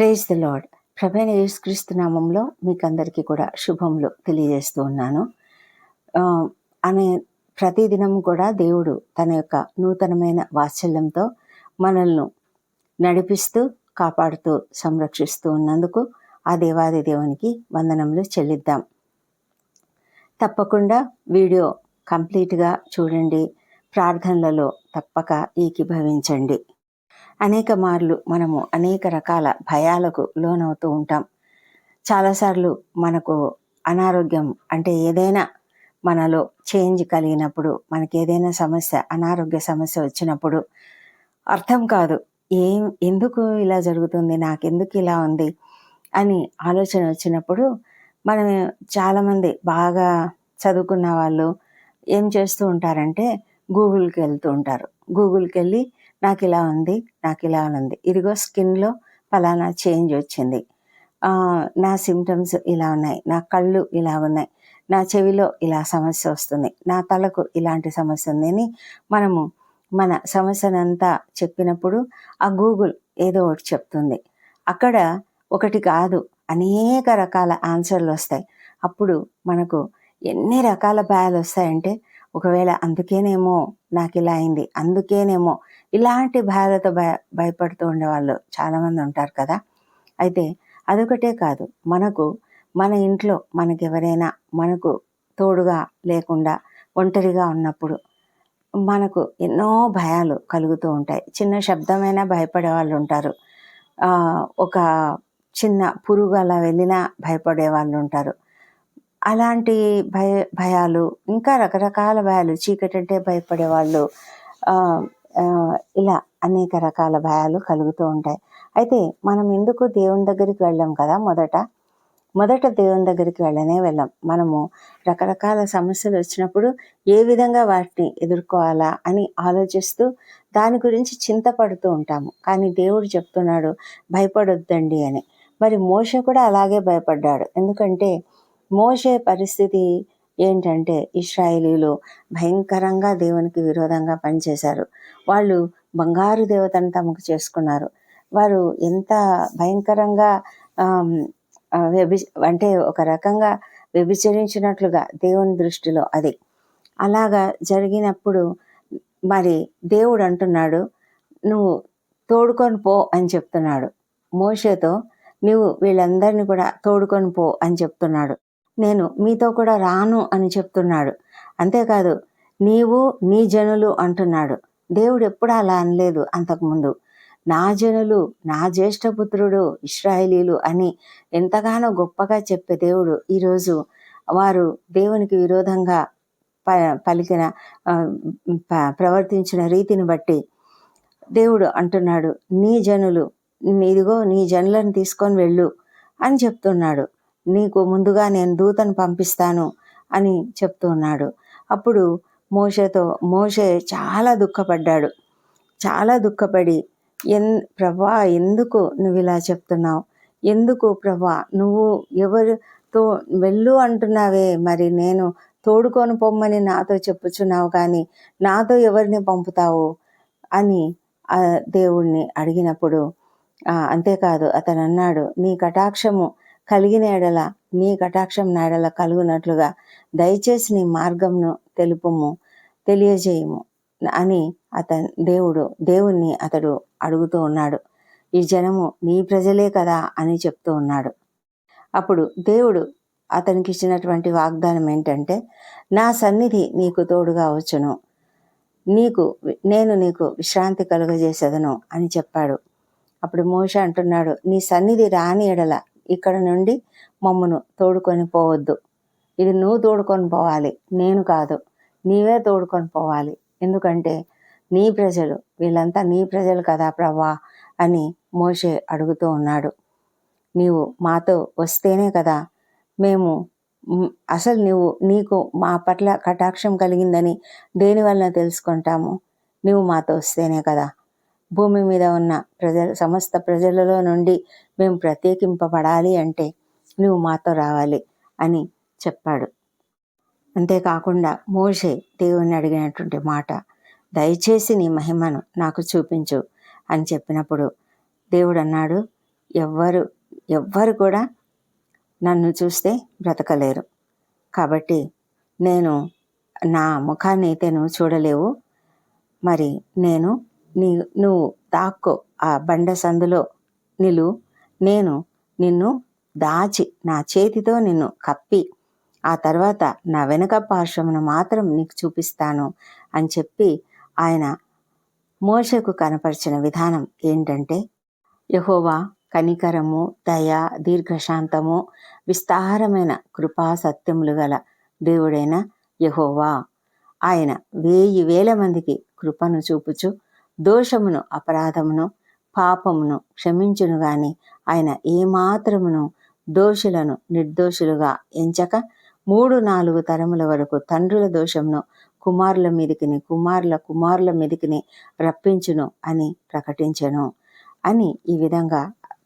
Praise the lord ప్రభైన యేసుక్రీస్తు నామంలో మీకు అందరికీ కూడా శుభములు తెలియజేస్తూ ఉన్నాను. అనే ప్రతిదినం కూడా దేవుడు తన యొక్క నూతనమైన వాత్సల్యంతో మనల్ని నడిపిస్తూ కాపాడుతూ సంరక్షిస్తూ ఉన్నందుకు ఆ దేవాది దేవునికి వందనములు చెల్లిద్దాం. తప్పకుండా వీడియో కంప్లీట్గా చూడండి. ప్రార్థనలలో తప్పక ఏకీభవించండి. అనేక మార్లు మనము అనేక రకాల భయాలకు లోనవుతూ ఉంటాం. చాలాసార్లు మనకు అనారోగ్యం అంటే ఏదైనా మనలో చేంజ్ కలిగినప్పుడు మనకి ఏదైనా సమస్య అనారోగ్య సమస్య వచ్చినప్పుడు అర్థం కాదు ఏం ఎందుకు ఇలా జరుగుతుంది నాకెందుకు ఇలా ఉంది అని ఆలోచన వచ్చినప్పుడు మనం చాలామంది బాగా చదువుకున్న వాళ్ళు ఏం చేస్తూ ఉంటారంటే గూగుల్కి వెళ్తూ ఉంటారు. గూగుల్కి వెళ్ళి నాకు ఇలా ఉంది నాకు ఇలా ఉంది. ఇదిగో స్కిన్లో ఫలానా చేంజ్ వచ్చింది. నా సిమ్టమ్స్ ఇలా ఉన్నాయి నా కళ్ళు ఇలా ఉన్నాయి నా చెవిలో ఇలా సమస్య వస్తుంది నా తలకు ఇలాంటి సమస్య ఉంది అని మనము మన సమస్యనంతా చెప్పినప్పుడు ఆ గూగుల్ ఏదో ఒకటి చెప్తుంది. అక్కడ ఒకటి కాదు అనేక రకాల ఆన్సర్లు వస్తాయి. అప్పుడు మనకు ఎన్ని రకాల భయాలు వస్తాయంటే ఒకవేళ అందుకేనేమో నాకు ఇలా అయింది అందుకేనేమో ఇలాంటి భయాలతో భయ భయపడుతూ ఉండేవాళ్ళు చాలామంది ఉంటారు కదా. అయితే అదొకటే కాదు మనకు మన ఇంట్లో మనకి ఎవరైనా మనకు తోడుగా లేకుండా ఒంటరిగా ఉన్నప్పుడు మనకు ఎన్నో భయాలు కలుగుతూ ఉంటాయి. చిన్న శబ్దమైనా భయపడే వాళ్ళు ఉంటారు. ఒక చిన్న పురుగు అలా వెళ్ళినా భయపడే వాళ్ళు ఉంటారు. అలాంటి భయ భయాలు ఇంకా రకరకాల భయాలు చీకటి అంటే భయపడే వాళ్ళు ఇలా అనేక రకాల భయాలు కలుగుతూ ఉంటాయి. అయితే మనం ఎందుకు దేవుని దగ్గరికి వెళ్ళాం కదా మొదట? మొదట దేవుని దగ్గరికి వెళ్ళనే వెళ్ళాం. మనము రకరకాల సమస్యలు వచ్చినప్పుడు ఏ విధంగా వాటిని ఎదుర్కోవాలా అని ఆలోచిస్తూ దాని గురించి చింతపడుతూ ఉంటాము. కానీ దేవుడు చెప్తున్నాడు భయపడొద్దండి అని. మరి మోష కూడా అలాగే భయపడ్డాడు. ఎందుకంటే మోషే పరిస్థితి ఏంటంటే ఇస్రాయేలీలు భయంకరంగా దేవునికి విరోధంగా పనిచేశారు. వాళ్ళు బంగారు దేవతను తమకు చేసుకున్నారు. వారు ఎంత భయంకరంగా వ్యభి అంటే ఒక రకంగా వ్యభిచరించినట్లుగా దేవుని దృష్టిలో అది. అలాగా జరిగినప్పుడు మరి దేవుడు అంటున్నాడు నువ్వు తోడుకొని పో అని చెప్తున్నాడు. మోషేతో నువ్వు వీళ్ళందరినీ కూడా తోడుకొని పో అని చెప్తున్నాడు. నేను మీతో కూడా రాను అని చెప్తున్నాడు. అంతేకాదు నీవు నీ జనులు అంటున్నాడు. దేవుడు ఎప్పుడు అలా అనలేదు అంతకుముందు. నా జనులు నా జ్యేష్ఠపుత్రుడు ఇస్రాయేలీలు అని ఎంతగానో గొప్పగా చెప్పే దేవుడు ఈరోజు వారు దేవునికి విరోధంగా ప పలికిన ప్రవర్తించిన రీతిని బట్టి దేవుడు అంటున్నాడు నీ జనులు ఇదిగో నీ జనులను తీసుకొని వెళ్ళు అని చెప్తున్నాడు. నీకు ముందుగా నేను దూతను పంపిస్తాను అని చెప్తున్నాడు అప్పుడు మోషతో మోషే చాలా దుఃఖపడ్డాడు. చాలా దుఃఖపడి ఎన్ ప్రభా ఎందుకు నువ్వు ఇలా చెప్తున్నావు? ఎందుకు ప్రభా నువ్వు ఎవరితో వెళ్ళు అంటున్నావే మరి నేను తోడుకొని పొమ్మని నాతో చెప్పుచున్నావు కానీ నాతో ఎవరిని పంపుతావు? అని ఆ దేవుణ్ణి అడిగినప్పుడు అంతేకాదు అతను అన్నాడు నీ కటాక్షము కలిగిన ఎడల నీ కటాక్షం నాడల కలుగునట్లుగా దయచేసి నీ మార్గంను తెలుపుము తెలియజేయము అని అతను దేవుడు దేవుణ్ణి అతడు అడుగుతూ ఉన్నాడు. ఈ జనము నీ ప్రజలే కదా అని చెప్తూ ఉన్నాడు. అప్పుడు దేవుడు అతనికి ఇచ్చినటువంటి వాగ్దానం ఏంటంటే నా సన్నిధి నీకు తోడుగా వచ్చును. నీకు నేను నీకు విశ్రాంతి కలుగజేసేదను అని చెప్పాడు. అప్పుడు మోష అంటున్నాడు నీ సన్నిధి రాని ఎడల ఇక్కడ నుండి మమ్మను తోడుకొని పోవద్దు. ఇది నువ్వు తోడుకొని పోవాలి నేను కాదు. నీవే తోడుకొని పోవాలి. ఎందుకంటే నీ ప్రజలు వీళ్ళంతా నీ ప్రజలు కదా ప్రభా అని మోషే అడుగుతూ ఉన్నాడు. నీవు మాతో వస్తేనే కదా మేము అసలు నువ్వు నీకు మా పట్ల కటాక్షం కలిగిందని దేనివల్ల తెలుసుకుంటాము? నువ్వు మాతో వస్తేనే కదా. భూమి మీద ఉన్న ప్రజల సమస్త ప్రజలలో నుండి మేము ప్రత్యేకింపబడాలి అంటే నువ్వు మాతో రావాలి అని చెప్పాడు. అంతేకాకుండా మోషే దేవుణ్ణి అడిగినటువంటి మాట దయచేసి నీ మహిమను నాకు చూపించు అని చెప్పినప్పుడు దేవుడు అన్నాడు ఎవ్వరు ఎవ్వరు కూడా నన్ను చూస్తే బ్రతకలేరు. కాబట్టి నేను నా ముఖాన్ని అయితే నువ్వు చూడలేవు. మరి నేను నీ నువ్వు దాక్కో ఆ బండ సందులో నిలు. నేను నిన్ను దాచి నా చేతితో నిన్ను కప్పి ఆ తర్వాత నా వెనుక పార్శ్వమును మాత్రం నీకు చూపిస్తాను అని చెప్పి ఆయన మోషకు కనపరిచిన విధానం ఏంటంటే యహోవా కనికరము దయ దీర్ఘశాంతము విస్తారమైన కృపా సత్యములు గల దేవుడైన యహోవా. ఆయన వేయి వేల మందికి కృపను చూపుచు దోషమును అపరాధమును పాపమును క్షమించును గాని ఆయన ఏమాత్రమును దోషులను నిర్దోషులుగా ఎంచక మూడు నాలుగు తరముల వరకు తండ్రుల దోషమును కుమారుల మీదికిని కుమారుల కుమారుల మీదికిని రప్పించును అని ప్రకటించను అని ఈ విధంగా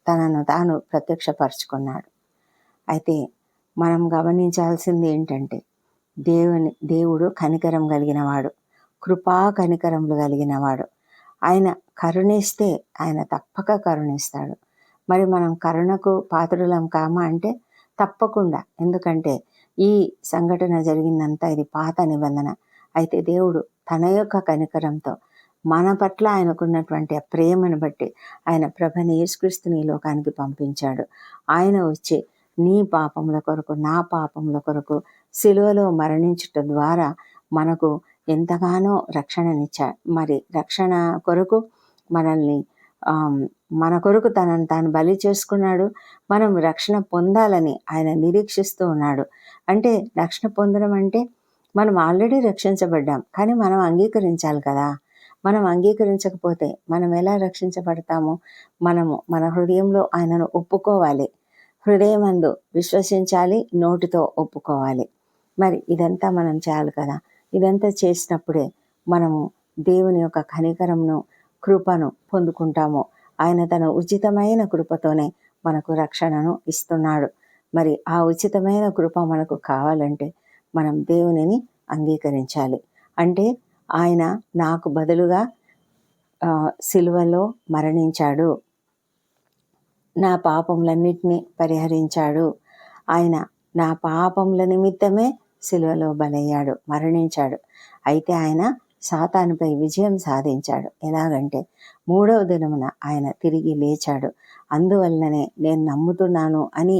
తనను తాను ప్రత్యక్షపరుచుకున్నాడు. అయితే మనం గమనించాల్సింది ఏంటంటే దేవుని దేవుడు కనికరం కలిగినవాడు కృపా కనికరములు కలిగినవాడు. ఆయన కరుణిస్తే ఆయన తప్పక కరుణిస్తాడు. మరి మనం కరుణకు పాత్రులం కామా అంటే? తప్పకుండా. ఎందుకంటే ఈ సంఘటన జరిగిందంతా ఇది పాత నిబంధన. అయితే దేవుడు తన యొక్క కనికరంతో మన పట్ల ఆయనకున్నటువంటి ఆ ప్రేమను బట్టి ఆయన ప్రభని యేసుక్రీస్తుని ఈ లోకానికి పంపించాడు. ఆయన వచ్చి నీ పాపముల కొరకు నా పాపముల కొరకు సిలువలో మరణించుట ద్వారా మనకు ఎంతగానో రక్షణనిచ్చాడు. మరి రక్షణ కొరకు మనల్ని మన కొరకు తనను తాను బలి చేసుకున్నాడు. మనం రక్షణ పొందాలని ఆయన నిరీక్షిస్తూ ఉన్నాడు. అంటే రక్షణ పొందడం అంటే మనం ఆల్రెడీ రక్షించబడ్డాం కానీ మనం అంగీకరించాలి కదా. మనం అంగీకరించకపోతే మనం ఎలా రక్షించబడతాము? మనము మన హృదయంలో ఆయనను ఒప్పుకోవాలి. హృదయమందు విశ్వసించాలి నోటితో ఒప్పుకోవాలి. మరి ఇదంతా మనం చేయాలి కదా. ఇదంతా చేసినప్పుడే మనము దేవుని యొక్క కనికరంను కృపను పొందుకుంటాము. ఆయన తన ఉచితమైన కృపతోనే మనకు రక్షణను ఇస్తున్నాడు. మరి ఆ ఉచితమైన కృప మనకు కావాలంటే మనం దేవునిని అంగీకరించాలి. అంటే ఆయన నాకు బదులుగా సిలువలో మరణించాడు. నా పాపములన్నిటినీ పరిహరించాడు. ఆయన నా పాపముల నిమిత్తమే సిలువలో బలయ్యాడు మరణించాడు. అయితే ఆయన సాతానుపై విజయం సాధించాడు. ఎలాగంటే మూడవ దినమున ఆయన తిరిగి లేచాడు. అందువల్లనే నేను నమ్ముతున్నాను అని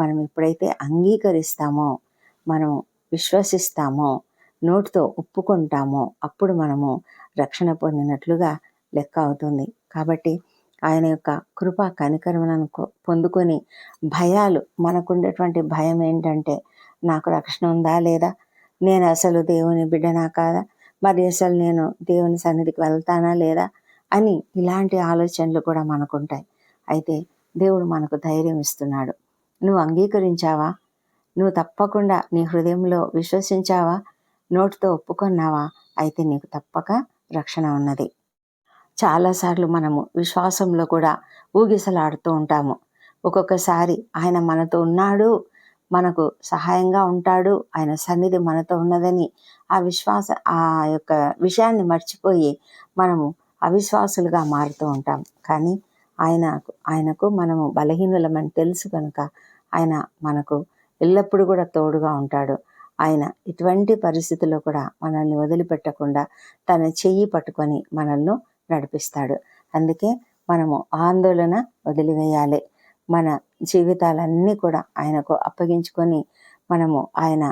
మనం ఎప్పుడైతే అంగీకరిస్తామో మనం విశ్వసిస్తామో నోటితో ఒప్పుకుంటామో అప్పుడు మనము రక్షణ పొందినట్లుగా లెక్క అవుతుంది. కాబట్టి ఆయన యొక్క కృప కనికరములను పొందుకొని భయాలు మనకుండేటువంటి భయం ఏంటంటే నాకు రక్షణ ఉందా లేదా? నేను అసలు దేవుని బిడ్డనా కాదా? మరి అసలు నేను దేవుని సన్నిధికి వెళ్తానా లేదా? అని ఇలాంటి ఆలోచనలు కూడా మనకుంటాయి. అయితే దేవుడు మనకు ధైర్యం ఇస్తున్నాడు. నువ్వు అంగీకరించావా? నువ్వు తప్పకుండా నీ హృదయంలో విశ్వసించావా? నోటితో ఒప్పుకున్నావా? అయితే నీకు తప్పక రక్షణ ఉన్నది. చాలాసార్లు మనము విశ్వాసంలో కూడా ఊగిసలాడుతూ ఉంటాము. ఒక్కొక్కసారి ఆయన మనతో ఉన్నాడు మనకు సహాయంగా ఉంటాడు. ఆయన సన్నిధి మనతో ఉన్నదని ఆ విశ్వాస ఆ యొక్క విషయాన్ని మర్చిపోయి మనము అవిశ్వాసులుగా మారుతూ ఉంటాం. కానీ ఆయనకు ఆయనకు మనము బలహీనులమని తెలుసు కనుక ఆయన మనకు ఎల్లప్పుడూ కూడా తోడుగా ఉంటాడు. ఆయన ఇటువంటి పరిస్థితుల్లో కూడా మనల్ని వదిలిపెట్టకుండా తన చెయ్యి పట్టుకొని మనల్ని నడిపిస్తాడు. అందుకే మనము ఆందోళన వదిలివేయాలి. మన జీవితాలన్నీ కూడా ఆయనకు అప్పగించుకొని మనము ఆయన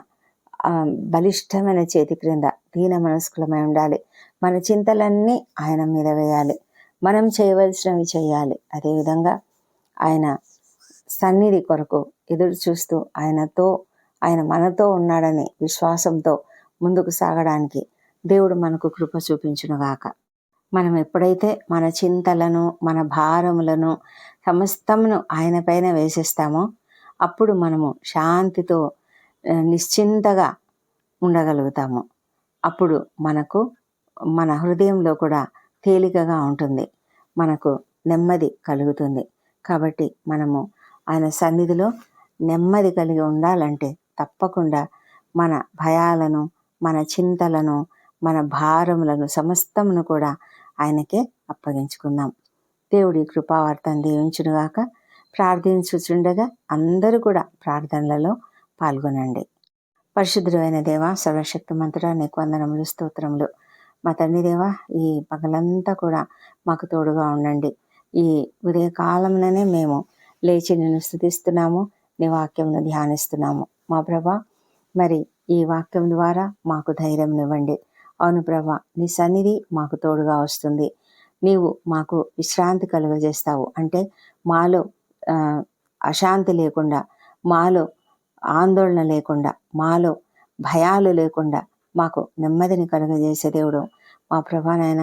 బలిష్టమైన చేతి క్రింద దీన మనస్కులమై ఉండాలి. మన చింతలన్నీ ఆయన మీద వేయాలి. మనం చేయవలసినవి చేయాలి. అదేవిధంగా ఆయన సన్నిధి కొరకు ఎదురు చూస్తూ ఆయనతో ఆయన మనతో ఉన్నాడని విశ్వాసంతో ముందుకు సాగడానికి దేవుడు మనకు కృప చూపించునుగాక. మనం ఎప్పుడైతే మన చింతలను మన భారములను సమస్తమును ఆయన పైన వేసేస్తామో అప్పుడు మనము శాంతితో నిశ్చింతగా ఉండగలుగుతాము. అప్పుడు మనకు మన హృదయంలో కూడా తేలికగా ఉంటుంది. మనకు నెమ్మది కలుగుతుంది. కాబట్టి మనము ఆయన సన్నిధిలో నెమ్మది కలిగి ఉండాలంటే తప్పకుండా మన భయాలను మన చింతలను మన భారములను సమస్తమును కూడా ఆయనకే అప్పగించుకుందాం దేవుడి కృపావార్తను దీవించుడుగాక ప్రార్థించుచుండగా అందరూ కూడా ప్రార్థనలలో పాల్గొనండి. పరిశుద్ధుడైన దేవ సర్వశక్తిమంతుడా నీకు వందనములు స్తోత్రములు. మా తండ్రి దేవ ఈ పగలంతా కూడా మాకు తోడుగా ఉండండి. ఈ ఉదయకాలంలోనే మేము లేచి నిన్ను స్థుతిస్తున్నాము నీ వాక్యంను ధ్యానిస్తున్నాము. మా ప్రభా మరి ఈ వాక్యం ద్వారా మాకు ధైర్యం ఇవ్వండి అవును ప్రభా నీ సన్నిధి మాకు తోడుగా వస్తుంది. నీవు మాకు విశ్రాంతి కలుగజేస్తావు. అంటే మాలో అశాంతి లేకుండా మాలో ఆందోళన లేకుండా మాలో భయాలు లేకుండా మాకు నెమ్మదిని కలుగజేసే దేవుడు మా ప్రభానైన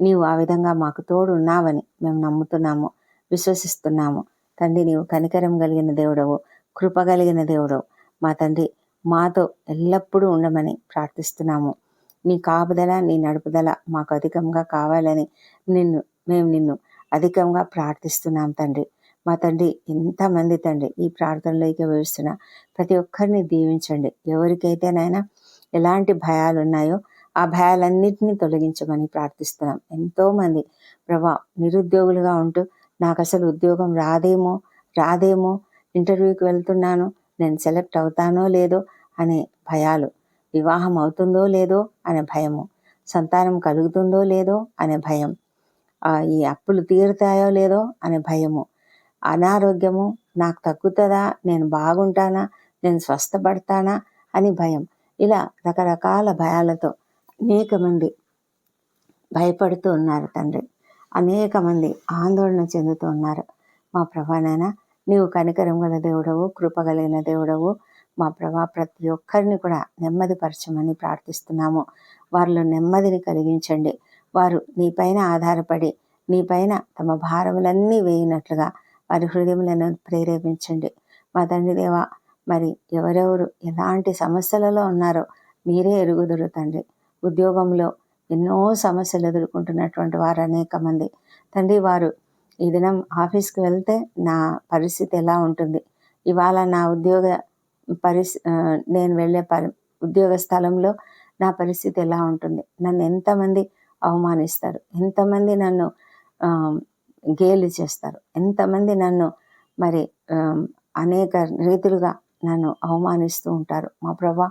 నీవు ఆ విధంగా మాకు తోడు ఉన్నావని మేము నమ్ముతున్నాము విశ్వసిస్తున్నాము. తండ్రి నీవు కనికరం కలిగిన దేవుడవు కృప కలిగిన దేవుడవు. మా తండ్రి మాతో ఎల్లప్పుడూ ఉండమని ప్రార్థిస్తున్నాము. నీ కాపుదల నీ నడుపుదల మాకు అధికంగా కావాలని నిన్ను మేము నిన్ను అధికంగా ప్రార్థిస్తున్నాం తండ్రి. మా తండ్రి ఎంతమంది తండ్రి ఈ ప్రార్థనలోకి వేస్తున్న ప్రతి ఒక్కరిని దీవించండి. ఎవరికైతేనైనా ఎలాంటి భయాలు ఉన్నాయో ఆ భయాలన్నింటినీ తొలగించమని ప్రార్థిస్తున్నాం. ఎంతోమంది ప్రభా నిరుద్యోగులుగా ఉంటూ నాకు అసలు ఉద్యోగం రాదేమో రాదేమో ఇంటర్వ్యూకి వెళ్తున్నాను నేను సెలెక్ట్ అవుతానో లేదో అనే భయాలు వివాహం అవుతుందో లేదో అనే భయము. సంతానం కలుగుతుందో లేదో అనే భయం. ఈ అప్పులు తీరుతాయో లేదో అనే భయము. అనారోగ్యము నాకు తగ్గుతుందా నేను బాగుంటానా నేను స్వస్థపడతానా అని భయం. ఇలా రకరకాల భయాలతో అనేక మంది భయపడుతూ ఉన్నారు తండ్రి. అనేక మంది ఆందోళన చెందుతూ ఉన్నారు. మా ప్రభానైనా నీవు కనికరం గల దేవుడవు కృపగలిగిన దేవుడవు మా ప్రభా ప్రతి ఒక్కరిని కూడా నెమ్మదిపరచమని ప్రార్థిస్తున్నాము. వారిలో నెమ్మదిని కలిగించండి. వారు నీపైన ఆధారపడి నీపైన తమ భారములన్నీ వేయినట్లుగా వారి హృదయములను ప్రేరేపించండి. మా తండ్రి దేవ మరి ఎవరెవరు ఎలాంటి సమస్యలలో ఉన్నారో మీరే ఎరుగుదురు తండ్రి. ఉద్యోగంలో ఎన్నో సమస్యలు ఎదుర్కొంటున్నటువంటి వారు అనేక మంది. తండ్రి వారు ఈ దినం ఆఫీస్కి వెళ్తే నా పరిస్థితి ఎలా ఉంటుంది? ఇవాళ నా ఉద్యోగ పరిస్థి నేను వెళ్ళే పరి ఉద్యోగ స్థలంలో నా పరిస్థితి ఎలా ఉంటుంది? నన్ను ఎంతమంది అవమానిస్తారు? ఎంతమంది నన్ను గేలి చేస్తారు? ఎంతమంది నన్ను మరి అనేక రీతులుగా నన్ను అవమానిస్తూ ఉంటారు? మా ప్రభా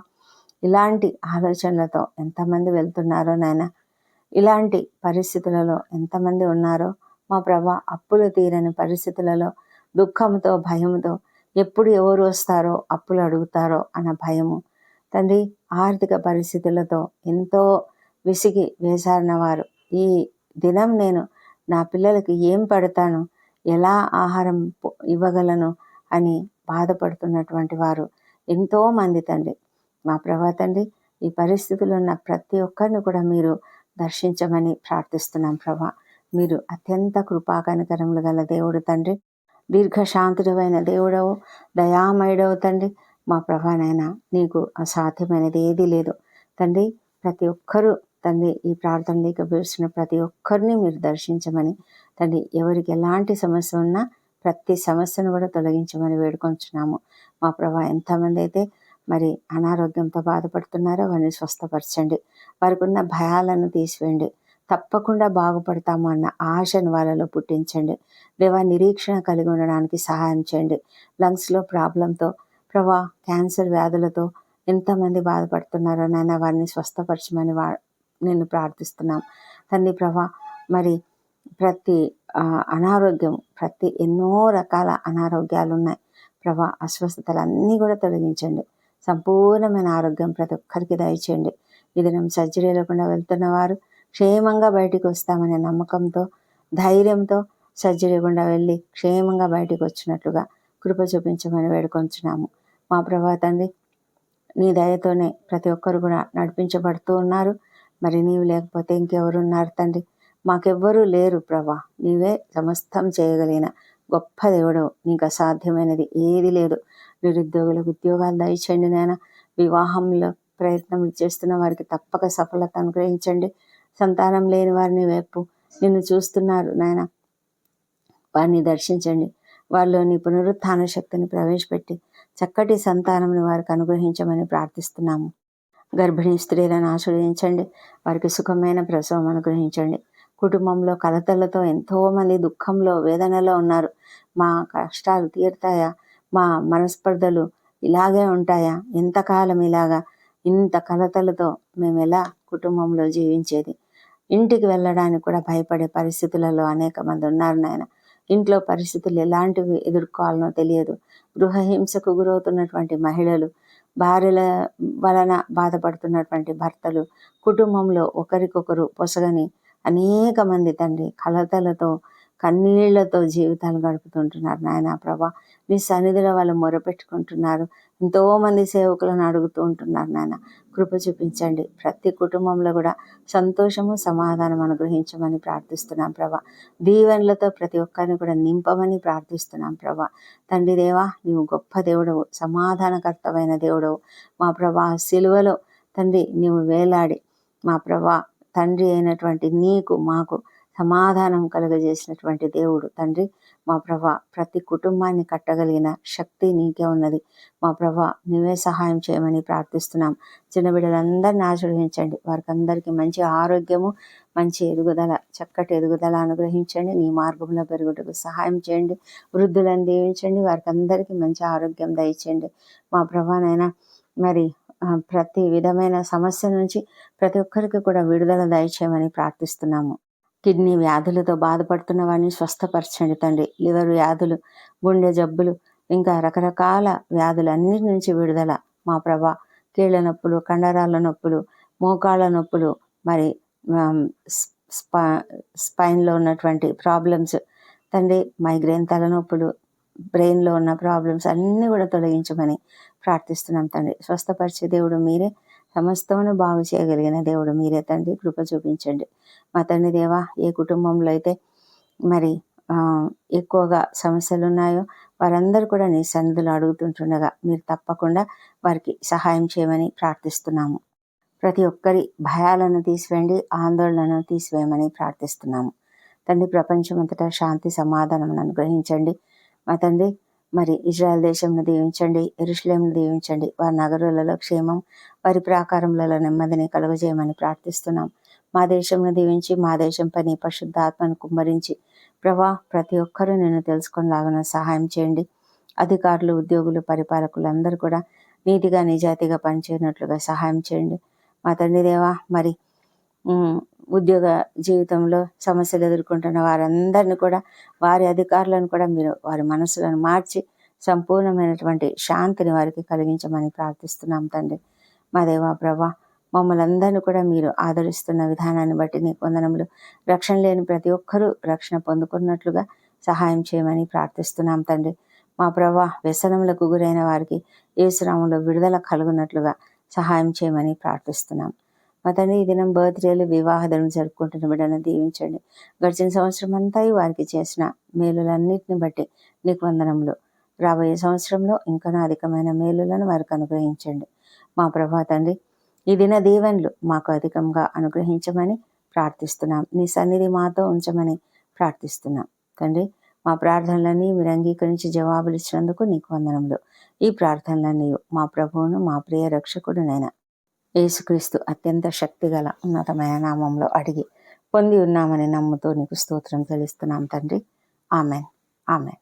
ఇలాంటి ఆలోచనలతో ఎంతమంది వెళ్తున్నారో నాయన? ఇలాంటి పరిస్థితులలో ఎంతమంది ఉన్నారో? మా ప్రభా అప్పులు తీరని పరిస్థితులలో దుఃఖంతో భయంతో ఎప్పుడు ఎవరు వస్తారో అప్పులు అడుగుతారో అన్న భయము. తండ్రి ఆర్థిక పరిస్థితులతో ఎంతో విసిగి వేసారిన వారు. ఈ దినం నేను నా పిల్లలకి ఏం పెడతాను ఎలా ఆహారం ఇవ్వగలను అని బాధపడుతున్నటువంటి వారు ఎంతోమంది తండ్రి. మా ప్రభా తండ్రి ఈ పరిస్థితులు ఉన్న ప్రతి ఒక్కరిని కూడా మీరు దర్శించమని ప్రార్థిస్తున్నాం ప్రభా. మీరు అత్యంత కృపాకనికరములు గల దేవుడు తండ్రి. దీర్ఘశాంతుడవైన దేవుడవు దయామయుడవు తండ్రి మా ప్రభానైనా నీకు అసాధ్యమైనది ఏదీ లేదు. తండ్రి ప్రతి ఒక్కరూ తండ్రి ఈ ప్రార్థన నీకు పిలుస్తున్న ప్రతి ఒక్కరిని మీరు దర్శించమని తండ్రి ఎవరికి ఎలాంటి సమస్య ఉన్నా ప్రతి సమస్యను కూడా తొలగించమని వేడుకొంచున్నాము. మా ప్రభా ఎంతమంది అయితే మరి అనారోగ్యంతో బాధపడుతున్నారో వారిని స్వస్థపరచండి. వారికి ఉన్న భయాలను తీసివేయండి. తప్పకుండా బాగుపడతాము అన్న ఆశను వాళ్ళలో పుట్టించండి. దేవా నిరీక్షణ కలిగి ఉండడానికి సహాయం చేయండి. లంగ్స్లో ప్రాబ్లంతో ప్రభా క్యాన్సర్ వ్యాధులతో ఎంతమంది బాధపడుతున్నారో నాయన వారిని స్వస్థపరచమని వా నేను ప్రార్థిస్తున్నాం. తండ్రి ప్రభా మరి ప్రతి అనారోగ్యం ప్రతి ఎన్నో రకాల అనారోగ్యాలు ఉన్నాయి ప్రభా అస్వస్థతలన్నీ కూడా తొలగించండి. సంపూర్ణమైన ఆరోగ్యం ప్రతి ఒక్కరికి దయచేయండి. ఈ దినం సర్జరీ లేకుండా వెళ్తున్న వారు క్షేమంగా బయటికి వస్తామనే నమ్మకంతో ధైర్యంతో సర్జరీ గుండా వెళ్ళి క్షేమంగా బయటికి వచ్చినట్లుగా కృప చూపించమని వేడుకొంచున్నాము. మా ప్రభా తండ్రి నీ దయతోనే ప్రతి ఒక్కరు కూడా నడిపించబడుతూ ఉన్నారు. మరి నీవు లేకపోతే ఇంకెవరున్నారు తండ్రి? మాకెవ్వరూ లేరు ప్రభా. నీవే సమస్తం చేయగలిగిన గొప్ప దేవుడు. నీకు అసాధ్యమైనది ఏది లేదు. నిరుద్యోగులకు ఉద్యోగాలు దయచేయండి నాయన. వివాహంలో ప్రయత్నం చేస్తున్న వారికి తప్పక సఫలత అనుగ్రహించండి. సంతానం లేని వారిని వైపు నిన్ను చూస్తున్నారు నాయన. వారిని దర్శించండి. వారిలోని పునరుత్థాన శక్తిని ప్రవేశపెట్టి చక్కటి సంతానంని వారికి అనుగ్రహించమని ప్రార్థిస్తున్నాము. గర్భిణీ స్త్రీలను ఆశ్రయించండి. వారికి సుఖమైన ప్రసవం అనుగ్రహించండి. కుటుంబంలో కలతలతో ఎంతోమంది దుఃఖంలో వేదనలో ఉన్నారు. మా కష్టాలు తీరుతాయా? మా మనస్పర్ధలు ఇలాగే ఉంటాయా? ఎంతకాలం ఇలాగా ఇంత కలతలతో మేము ఎలా కుటుంబంలో జీవించేది? ఇంటికి వెళ్ళడానికి కూడా భయపడే పరిస్థితులలో అనేక మంది ఉన్నారు నాయన. ఇంట్లో పరిస్థితులు ఎలాంటివి ఎదుర్కోవాలనో తెలియదు. గృహహింసకు గురవుతున్నటువంటి మహిళలు భార్యల వలన బాధపడుతున్నటువంటి భర్తలు కుటుంబంలో ఒకరికొకరు పొసగని అనేక మంది తండ్రి కలతలతో కన్నీళ్ళతో జీవితాలు గడుపుతుంటున్నారు నాయన ప్రభా. నీ సన్నిధిలో వాళ్ళు మొరపెట్టుకుంటున్నారు. ఎంతోమంది సేవకులను అడుగుతూ ఉంటున్నారు నాయన. కృప చూపించండి. ప్రతి కుటుంబంలో కూడా సంతోషము సమాధానం అనుగ్రహించమని ప్రార్థిస్తున్నాం ప్రభా. దీవెనలతో ప్రతి ఒక్కరిని కూడా నింపమని ప్రార్థిస్తున్నాం ప్రభా. తండ్రి దేవా నీవు గొప్ప దేవుడవు సమాధానకర్తమైన దేవుడవు. మా ప్రభా సిలువలో తండ్రి నీవు వేలాడి మా ప్రభా తండ్రి అయినటువంటి నీకు మాకు సమాధానం కలుగజేసినటువంటి దేవుడు. తండ్రి మా ప్రభా ప్రతి కుటుంబాన్ని కట్టగలిగిన శక్తి నీకే ఉన్నది. మా ప్రభా నువ్వే సహాయం చేయమని ప్రార్థిస్తున్నాం. చిన్న బిడ్డలందరినీ ఆశీర్వదించండి. వారికి అందరికీ మంచి ఆరోగ్యము మంచి ఎదుగుదల చక్కటి ఎదుగుదల అనుగ్రహించండి. నీ మార్గంలో పెరుగుటకు సహాయం చేయండి. వృద్ధులను దీవించండి. వారికి అందరికీ మంచి ఆరోగ్యం దయచేయండి. మా ప్రభానైనా మరి ప్రతి విధమైన సమస్య నుంచి ప్రతి ఒక్కరికి కూడా విడుదల దయచేయమని ప్రార్థిస్తున్నాము. కిడ్నీ వ్యాధులతో బాధపడుతున్న వాడిని స్వస్థపరచండి తండ్రి. లివర్ వ్యాధులు గుండె జబ్బులు ఇంకా రకరకాల వ్యాధులు అన్నిటి నుంచి విడుదల. మా ప్రభా కీళ్ళ నొప్పులు కండరాల నొప్పులు మోకాళ్ళ నొప్పులు మరి స్పా స్పైన్లో ఉన్నటువంటి ప్రాబ్లమ్స్. తండ్రి మైగ్రేన్ తలనొప్పులు బ్రెయిన్లో ఉన్న ప్రాబ్లమ్స్ అన్నీ కూడా తొలగించమని ప్రార్థిస్తున్నాం తండ్రి. స్వస్థపరిచే దేవుడు మీరే. సమస్తమును బాగు చేయగలిగిన దేవుడు మీరే తండ్రి. కృప చూపించండి. మా తండ్రి దేవా ఏ కుటుంబంలో అయితే మరి ఎక్కువగా సమస్యలు ఉన్నాయో వారందరూ కూడా నీ సన్నిధులు అడుగుతుంటుండగా మీరు తప్పకుండా వారికి సహాయం చేయమని ప్రార్థిస్తున్నాము. ప్రతి ఒక్కరి భయాలను తీసివేయండి ఆందోళనను తీసివేయమని ప్రార్థిస్తున్నాము. తండ్రి ప్రపంచమంతటా శాంతి సమాధానం అనుగ్రహించండి. మా తండ్రి మరి ఇజ్రాయెల్ దేశంను దీవించండి ఎరుషులేంను దీవించండి. వారి నగరులలో క్షేమం వారి ప్రాకారములలో నెమ్మదిని కలుగజేయమని ప్రార్థిస్తున్నాం. మా దేశంను దీవించి మా దేశం పని పరిశుద్ధాత్మను కుమ్మరించి ప్రభా ప్రతి ఒక్కరూ నేను తెలుసుకునేలాగా సహాయం చేయండి. అధికారులు ఉద్యోగులు పరిపాలకులు అందరూ కూడా నీతిగా నిజాయితీగా పనిచేయనట్లుగా సహాయం చేయండి. మా తండ్రి దేవా మరి ఉద్యోగ జీవితంలో సమస్యలు ఎదుర్కొంటున్న వారందరిని కూడా వారి అధికారులను కూడా మీరు వారి మనసులను మార్చి సంపూర్ణమైనటువంటి శాంతిని వారికి కలిగించమని ప్రార్థిస్తున్నాం తండ్రి. మా దేవా ప్రభా మమ్మల్ని అందరినీ కూడా మీరు ఆదరిస్తున్న విధానాన్ని బట్టి నీ వందనములు రక్షణ లేని ప్రతి ఒక్కరూ రక్షణ పొందుకున్నట్లుగా సహాయం చేయమని ప్రార్థిస్తున్నాం తండ్రి. మా ప్రభా వ్యసనములకు గురైన వారికి ఏసురాములో విడుదల కలుగునట్లుగా సహాయం చేయమని ప్రార్థిస్తున్నాం. మా తండ్రి ఈ దినం బర్త్డేలు వివాహదను జరుపుకుంటున్న బిడ్డను దీవించండి. గడిచిన సంవత్సరం అంతా వారికి చేసిన మేలులన్నింటిని బట్టి నీకు వందనములు. రాబోయే సంవత్సరంలో ఇంకా అధికమైన మేలులను వారికి అనుగ్రహించండి. మా ప్రభా తండ్రి ఈ దిన దీవెన్లు మాకు అధికంగా అనుగ్రహించమని ప్రార్థిస్తున్నాం. నీ సన్నిధి మాతో ఉంచమని ప్రార్థిస్తున్నాం. తండ్రి మా ప్రార్థనలన్నీ మీరు అంగీకరించి జవాబులు ఇచ్చినందుకు నీకు వందనములు. ఈ ప్రార్థనలన్నీ మా ప్రభువును మా ప్రియ రక్షకుడునైనా యేసుక్రీస్తు అత్యంత శక్తిగల ఉన్నతమైన నామంలో అడిగి పొంది ఉన్నామని నమ్ముతూ నీకు స్తోత్రం తెలుస్తున్నాం తండ్రి. ఆమెన్. ఆమెన్.